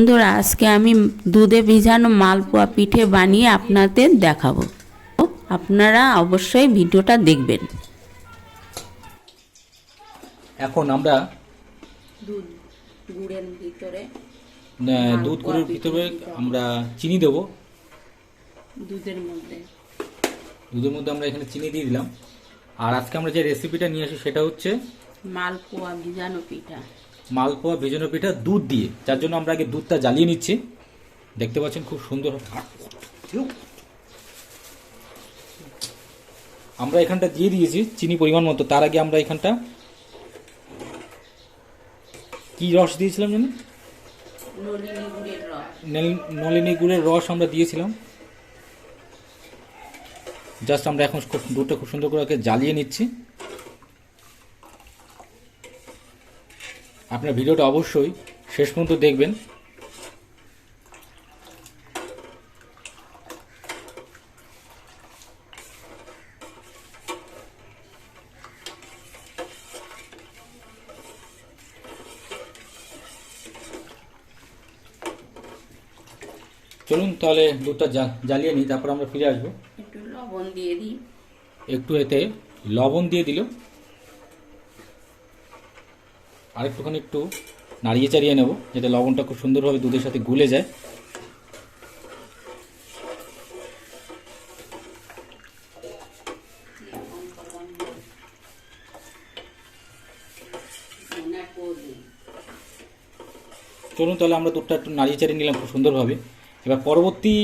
বন্ধুরা আজকে আমি দুধে ভিজানো মালপোয়া পিঠে বানিয়ে আপনাদের দেখাবো। আপনারা অবশ্যই ভিডিওটা দেখবেন। এখন আমরা দুধ গুড়ের ভিতরে দুধ গুঁড়োর ভিতরে আমরা চিনি দেবো। দুধের মধ্যে। দুধের মধ্যে আমরা এখানে চিনি দিয়ে দিলাম। আর আজকে আমরা যে রেসিপিটা নিয়ে আসি সেটা হচ্ছে মালপোয়া ভিজানো পিঠা। মালপোয়া ভেজানো পিঠা দুধ দিয়ে। যার জন্য আমরা আগে দুধটা জ্বালিয়ে নিচ্ছি। দেখতে পাচ্ছেন খুব সুন্দর। আমরা এখানটা দিয়ে দিয়েছি চিনি পরিমাণ মতো। তার আগে আমরা এখানটা কি রস দিয়েছিলাম জানি নলিনী গুড়ের রস। আমরা দিয়েছিলাম। জাস্ট আমরা এখন খুব দুধটা খুব সুন্দর করে জ্বালিয়ে নিচ্ছি। আপনার ভিডিওটা অবশ্যই শেষ পর্যন্ত দেখবেন। চলুন তাহলে দুধটা জ্বালিয়ে নিই তারপর আমরা ফিরে আসব। একটু লবণ দিয়ে দিই। একটু এতে লবণ দিয়ে দিল আর একটুখানি একটু নাড়িয়ে চাড়িয়ে নেব, যাতে লবণটা খুব সুন্দরভাবে দুধের সাথে গুলে যায়। চলুন তাহলে আমরা দুধটা একটু নাড়িয়ে চাড়িয়ে নিলাম খুব সুন্দরভাবে। এবার পরবর্তী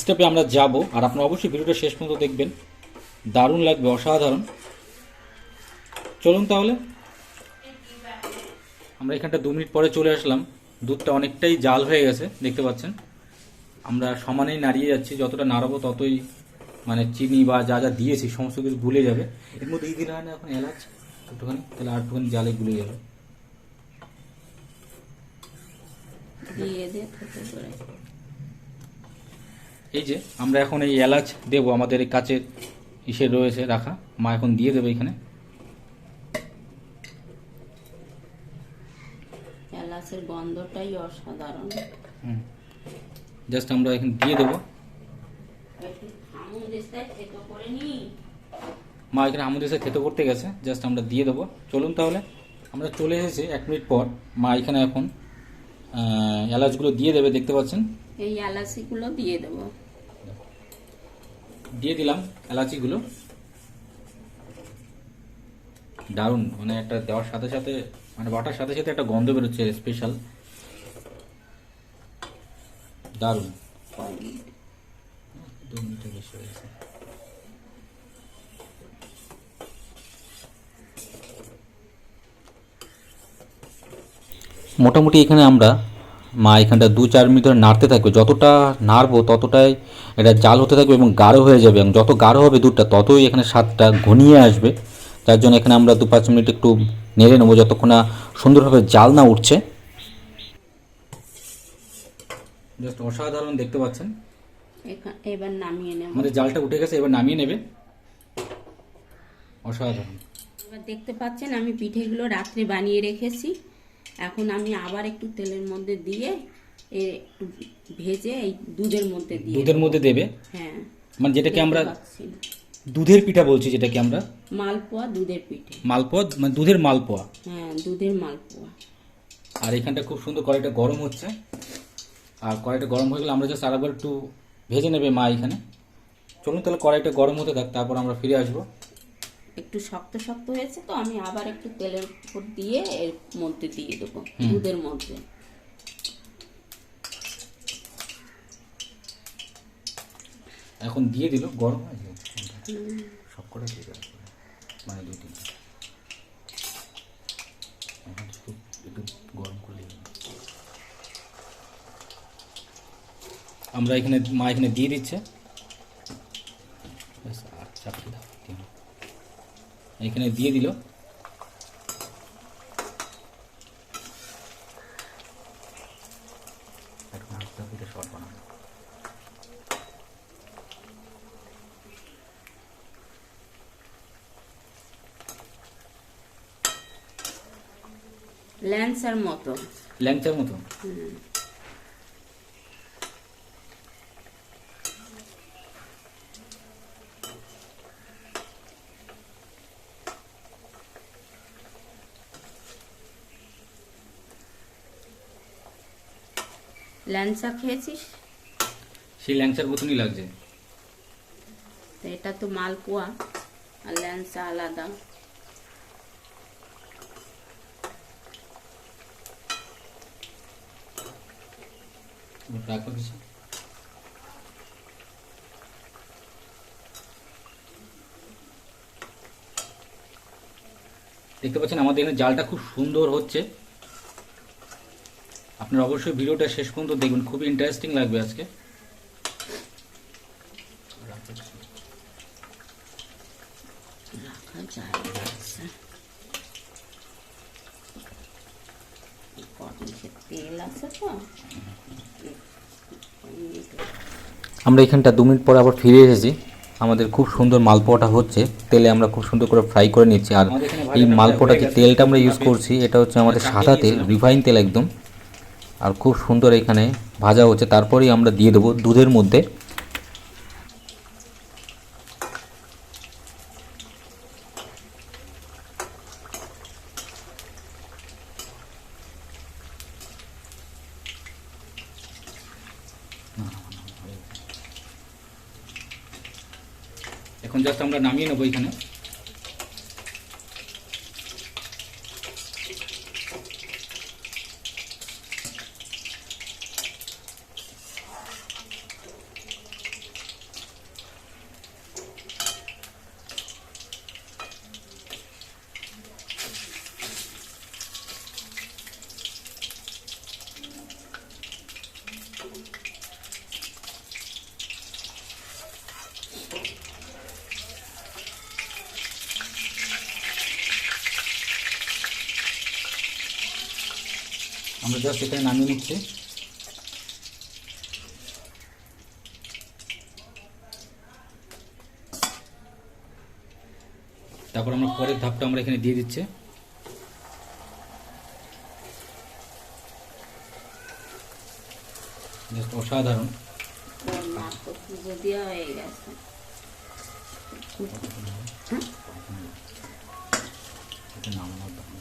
স্টেপে আমরা যাব, আর আপনারা অবশ্যই ভিডিওটা শেষ পর্যন্ত দেখবেন। দারুণ লাগবে, অসাধারণ। চলুন তাহলে আমরা এখানটা দু মিনিট পরে চলে আসলাম। দুধটা অনেকটাই জাল হয়ে গেছে দেখতে পাচ্ছেন। আমরা সমানেই নাড়িয়ে যাচ্ছি যতটা নাড়াবো ততই মানে চিনি বা যা যা দিয়েছি সমস্ত কিছু গুলে যাবে। এর মধ্যে এই দিলে হয় না এখন এলাচ একটুখানি তাহলে আর একটুখানি জালে গুলে যাবে। এই যে আমরা এখন এই এলাচ দেবো আমাদের এই কাচের ইসে রয়েছে রাখা। মা এখন দিয়ে দেবে এখানে। এলাচের গন্ধটাই অসাধারণ। জাস্ট আমরা এখানে দিয়ে দেবো। থেতো মা এখানে আমাদের সাথে খেতে করতে গেছে। জাস্ট আমরা দিয়ে দেবো। চলুন তাহলে। আমরা চলে এসেছি এক মিনিট পর। মা এখানে এখন এলাচগুলো দিয়ে দেবে দেখতে পাচ্ছেন? এই এলাচিগুলো দিয়ে দেবো। দিয়ে দিলাম এলাচিগুলো। দারুণ মানে একটা দেওয়ার সাথে সাথে মানে বাটার সাথে সাথে একটা গন্ধ বেরোচ্ছে স্পেশাল দারুণ। মোটামুটি এখানে আমরা মা এখানটা দু চার মিনিট ধরে নাড়তে থাকবে। যতটা নাড়বো ততটাই এটা জাল হতে থাকবে এবং গাঢ় হয়ে যাবে এবং যত গাঢ় হবে দুধটা, ততই এখানে স্বাদটা ঘনিয়ে আসবে। তার জন্য এখানে আমরা দু পাঁচ মিনিট একটু নেড়ে নেব যতক্ষণ না সুন্দরভাবে জাল না উঠছে। জাস্ট অসাধারণ দেখতে পাচ্ছেন। এবার নামিয়ে নেব। আমাদের জালটা উঠে গেছে এবার নামিয়ে নেবে। অসাধারণ। এবার দেখতে পাচ্ছেন আমি পিঠেগুলো রাত্রে বানিয়ে রেখেছি। এখন আমি আবার একটু তেলের মধ্যে দিয়ে এ একটু ভেজে এই দুধের মধ্যে দিয়ে দুধের মধ্যে দেবে? হ্যাঁ। মানে যেটাকে আমরা। দুধের পিঠা বলছি যেটাকে আমরা। মালপোয়া দুধের পিঠে। মালপোয়া মানে দুধের মালপোয়া। হ্যাঁ দুধের মালপোয়া। আর এখানটা খুব সুন্দর কড়াইটা গরম হচ্ছে। আর কড়াইটা গরম হয়ে গেলে আমরা জাস্ট আরেকবার একটু ভেজে নেবে মা এখানে। চলুন তাহলে কড়াইটা গরম হতে থাক তারপর আমরা ফিরে আসব। একটু শক্ত শক্ত হয়েছে তো আমি আবার একটু তেলের উপর দিয়ে এর মধ্যে দিয়ে দেবো দুধের মধ্যে। এখন দিয়ে দিল গরম হয়ে ঠিক আছে। মানে দুই একটু গরম করলে আমরা এখানে, মা এখানে দিয়ে দিচ্ছে। এখানে দিয়ে দিল। ল্যাংচার মতো। ল্যাংচার মতো? ল্যাংচা খেয়েছিস? সেই ল্যাংচার মতনই লাগছে। এটা তো মালপোয়া আর ল্যাংচা আলাদা। রাখো কিছু দেখতে পাচ্ছেন, আমাদের এখানে জালটা খুব সুন্দর হচ্ছে। আপনারা অবশ্যই ভিডিওটা শেষ পর্যন্ত দেখবেন খুবই ইন্টারেস্টিং লাগবে আজকে। রাখা আচ্ছা কটনিসে তেল আছে তো আমরা এখানটা দু মিনিট পরে আবার ফিরে এসেছি। আমাদের খুব সুন্দর মালপোয়াটা হচ্ছে। তেলে আমরা খুব সুন্দর করে ফ্রাই করে নিচ্ছি। আর এই মালপোয়াটা যে তেলটা আমরা ইউজ করছি এটা হচ্ছে আমাদের সাদা তেল। রিফাইন তেল একদম। আর খুব সুন্দর এখানে ভাজা হচ্ছে। তারপরেই আমরা দিয়ে দেবো দুধের মধ্যে এখন জাস্ট আমরা নামিয়ে নেব এখানে। আমরা জাস্ট এখানে নামিয়ে নিচ্ছি। তারপর আমরা পরের ধাপটা আমরা এখানে দিয়ে দিচ্ছি। জাস্ট অসাধারণ। হয়ে নামানোর তখন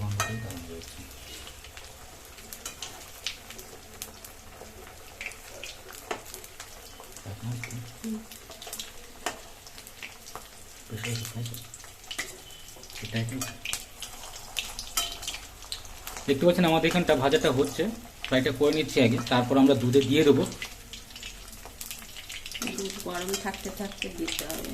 গন্ধটাই দারুণ রয়েছে। দেখতে পাচ্ছেন আমাদের এখানটা ভাজাটা হচ্ছে। ফ্রাইটা করে নিচ্ছি আগে তারপর আমরা দুধে দিয়ে দেবো। দুধ গরম থাকতে থাকতে দিতে হবে।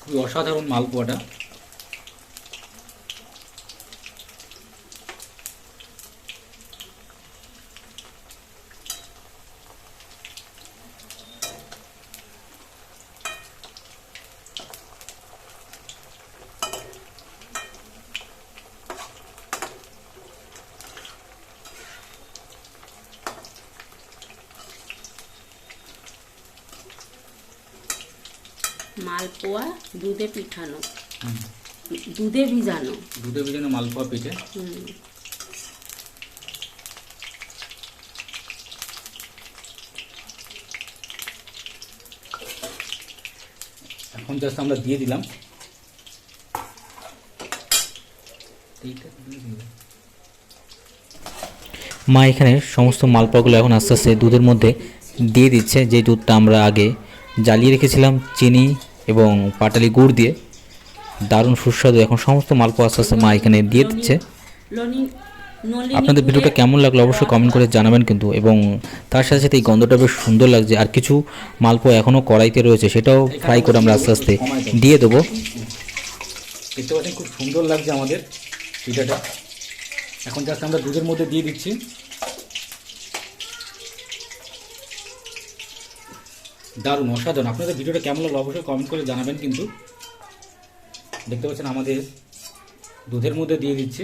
খুবই অসাধারণ মালপোয়াটা। মালপোয়া দুধে পিঠানো। দুধে ভিজানো। দুধে ভিজানো মালপোয়া পিঠে? এখন জাস্ট আমরা দিয়ে দিলাম। দিয়ে দিলাম। মা এখানে সমস্ত মালপোয়াগুলো এখন আস্তে আস্তে দুধের মধ্যে দিয়ে দিচ্ছে। যে দুধটা আমরা আগে জ্বালিয়ে রেখেছিলাম চিনি এবং পাটালি গুড় দিয়ে দারুণ সুস্বাদু এখন সমস্ত মালপোয়া আস্তে আস্তে মা এখানে দিয়ে দিচ্ছে। আপনাদের ভিডিওটা কেমন লাগল অবশ্যই কমেন্ট করে জানাবেন কিন্তু, এবং তার সাথে সাথে এই গন্ধটা বেশ সুন্দর লাগছে। আর কিছু মালপোয়া এখনও কড়াইতে রয়েছে, সেটাও ফ্রাই করে আমরা আস্তে আস্তে দিয়ে দেবো। দেখতে খুব সুন্দর লাগছে আমাদের পিঠাটা। এখন জাস্ট আমরা দুধের মধ্যে দিয়ে দিচ্ছি। দারুণ, অসাধারণ। আপনাদের ভিডিওটা কেমন লাগল অবশ্যই কমেন্ট করে জানাবেন কিন্তু। দেখতে পাচ্ছেন আমাদের দুধের মধ্যে দিয়ে দিচ্ছি।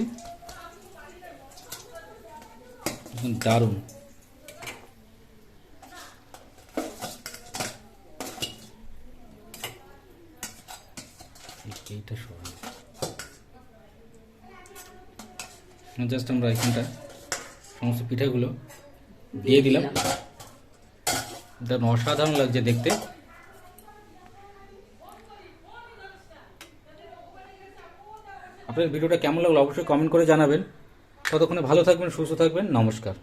দারুণ। জাস্ট আমরা এখানটা সমস্ত পিঠাগুলো দিয়ে দিলাম। এটা অসাধারণ লাগছে দেখতে। আপনার ভিডিওটা কেমন লাগল অবশ্যই কমেন্ট করে জানাবেন। ততক্ষণে ভালো থাকবেন, সুস্থ থাকবেন, নমস্কার।